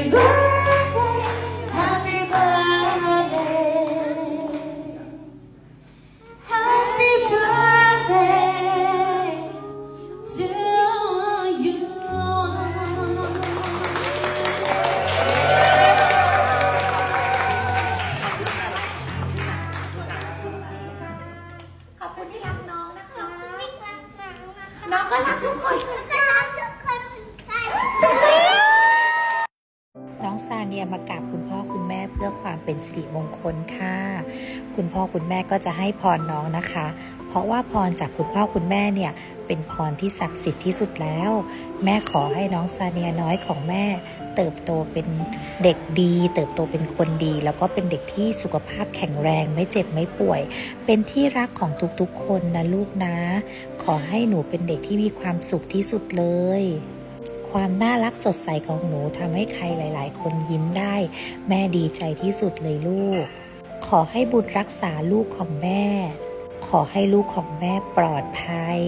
ขอบคุณที่รักน้องนะคะไม่รักน้องนะคะ น้องก็รักทุกคนเหมือน ก็ กัน รักทุกคนเหมือนกัน น้องซาเนียมากราบคุณพ่อคุณแม่เพื่อความเป็นสิริมงคลค่ะ คุณพ่อคุณแม่ก็จะให้พรน้องนะคะ เพราะว่าพรจากคุณพ่อคุณแม่เนี่ยเป็นพรที่ศักดิ์สิทธิ์ที่สุดแล้ว แม่ขอให้น้องซาเนียน้อยของแม่ เติบโตเป็นเด็กดี เติบโตเป็นคนดี แล้วก็เป็นเด็กที่สุขภาพแข็งแรงไม่เจ็บไม่ป่วย เป็นที่รักของทุกๆคนนะลูกนะ ขอให้หนูเป็นเด็กที่มีความสุขที่สุดเลย ความน่ารักสดใสของหนูทำให้ใครหลาย ๆ คนยิ้มได้ แม่ดีใจที่สุดเลยลูก ขอให้บุตรรักษาลูกของแม่ ขอให้ลูกของแม่ปลอดภัย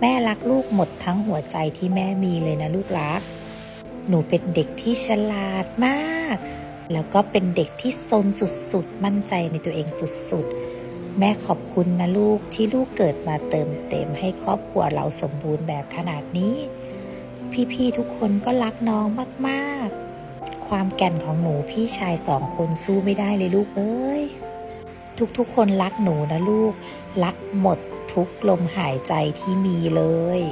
แม่รักลูกหมดทั้งหัวใจที่แม่มีเลยนะลูกรัก หนูเป็นเด็กที่ฉลาดมาก แล้วก็เป็นเด็กที่ซนสุด ๆ มั่นใจในตัวเองสุด ๆแม่ขอบคุณนะลูกที่ลูกเกิดมาเติมเต็มให้ครอบครัวเราสมบูรณ์แบบขนาดนี้ พี่ๆทุกคนก็รักน้องมากๆ ความแก่นของหนูพี่ชายสองคนสู้ไม่ได้เลยลูกเอ้ย ทุกๆคนรักหนูนะลูก รักหมดทุกลมหายใจที่มีเลย